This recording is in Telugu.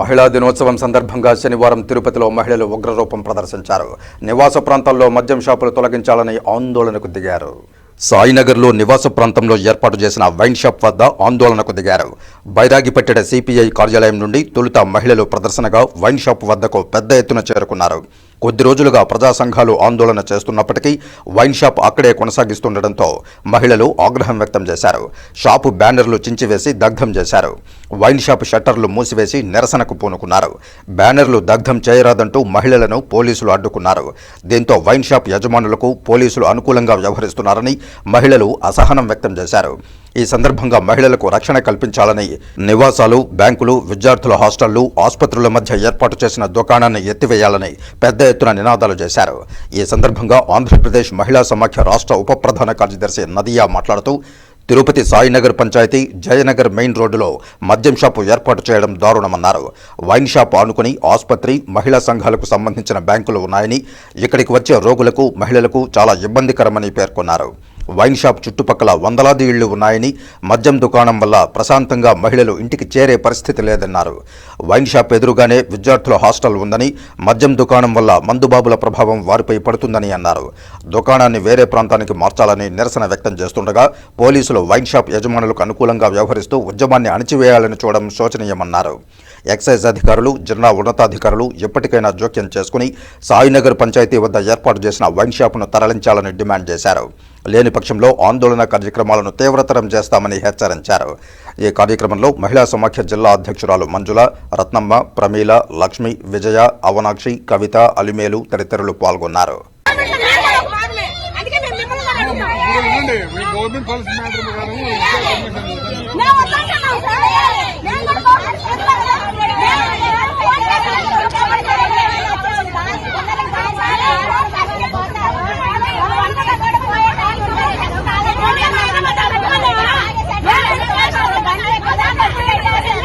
మహిళా దినోత్సవం సందర్భంగా శనివారం తిరుపతిలో మహిళలు ఉగ్రరూపం ప్రదర్శించారు. నివాస ప్రాంతాల్లో మద్యం షాపులు తొలగించాలని ఆందోళనకు దిగారు. సాయినగర్లో నివాస ప్రాంతంలో ఏర్పాటు చేసిన వైన్ షాప్ వద్ద ఆందోళనకు దిగారు. బైరాగిపట్టెడ సిపిఐ కార్యాలయం నుండి తొలుత మహిళలు ప్రదర్శనగా వైన్ షాప్ వద్దకు పెద్ద ఎత్తున చేరుకున్నారు. కొద్ది రోజులుగా ప్రజా సంఘాలు ఆందోళన చేస్తున్నప్పటికీ వైన్ షాప్ అక్కడే కొనసాగిస్తుండటంతో మహిళలు ఆగ్రహం వ్యక్తం చేశారు. షాపు బ్యానర్లు చించివేసి దగ్ధం చేశారు. వైన్ షాప్ షట్టర్లు మూసివేసి నిరసనకు పూనుకున్నారు. బ్యానర్లు దగ్ధం చేయరాదంటూ మహిళలను పోలీసులు అడ్డుకున్నారు. దీంతో వైన్ షాప్ యజమానులకు పోలీసులు అనుకూలంగా వ్యవహరిస్తున్నారని మహిళలు అసహనం వ్యక్తం చేశారు. ఈ సందర్భంగా మహిళలకు రక్షణ కల్పించాలని నివాసాలు బ్యాంకులు విద్యార్థుల హాస్టళ్ళు ఆసుపత్రుల మధ్య ఏర్పాటు చేసిన దుకాణాన్ని ఎత్తివేయాలని పెద్ద ఎత్తున నినాదాలు చేశారు. ఈ సందర్భంగా ఆంధ్రప్రదేశ్ మహిళా సమాఖ్య రాష్ట్ర ఉప ప్రధాన కార్యదర్శి నదియా మాట్లాడుతూ తిరుపతి సాయినగర్ పంచాయతీ జయనగర్ మెయిన్ రోడ్డులో మద్యం షాపు ఏర్పాటు చేయడం దారుణమన్నారు. వైన్ షాప్ ఆనుకుని ఆసుపత్రి మహిళా సంఘాలకు సంబంధించిన బ్యాంకులు ఉన్నాయని ఇక్కడికి వచ్చే రోగులకు మహిళలకు చాలా ఇబ్బందికరమని పేర్కొన్నారు. వైన్ షాప్ చుట్టుపక్కల వందలాది ఇళ్ళు ఉన్నాయని మద్యం దుకాణం వల్ల ప్రశాంతంగా మహిళలు ఇంటికి చేరే పరిస్థితి లేదన్నారు. వైన్ షాప్ ఎదురుగానే విద్యార్థుల హాస్టల్ ఉందని మద్యం దుకాణం వల్ల మందుబాబుల ప్రభావం వారిపై పడుతుందని అన్నారు. దుకాణాన్ని వేరే ప్రాంతానికి మార్చాలని నిరసన వ్యక్తం చేస్తుండగా పోలీసులు వైన్ షాప్ యజమానులకు అనుకూలంగా వ్యవహరిస్తూ ఉద్యమాన్ని అణిచివేయాలని చూడడం శోచనీయమన్నారు. ఎక్సైజ్ అధికారులు జిల్లా ఉన్నతాధికారులు ఎప్పటికైనా జోక్యం చేసుకుని సాయినగర్ పంచాయతీ వద్ద ఏర్పాటు చేసిన వైన్ షాపును తరలించాలని డిమాండ్ చేశారు. లేని పక్షంలో ఆందోళన కార్యక్రమాలను తీవ్రతరం చేస్తామని హెచ్చరించారు. ఈ కార్యక్రమంలో మహిళా సమాఖ్య జిల్లా అధ్యక్షురాలు మంజుల రత్నమ్మ ప్రమీల లక్ష్మి విజయ అవనాక్షి కవిత అలిమేలు తదితరులు పాల్గొన్నారు. Government policy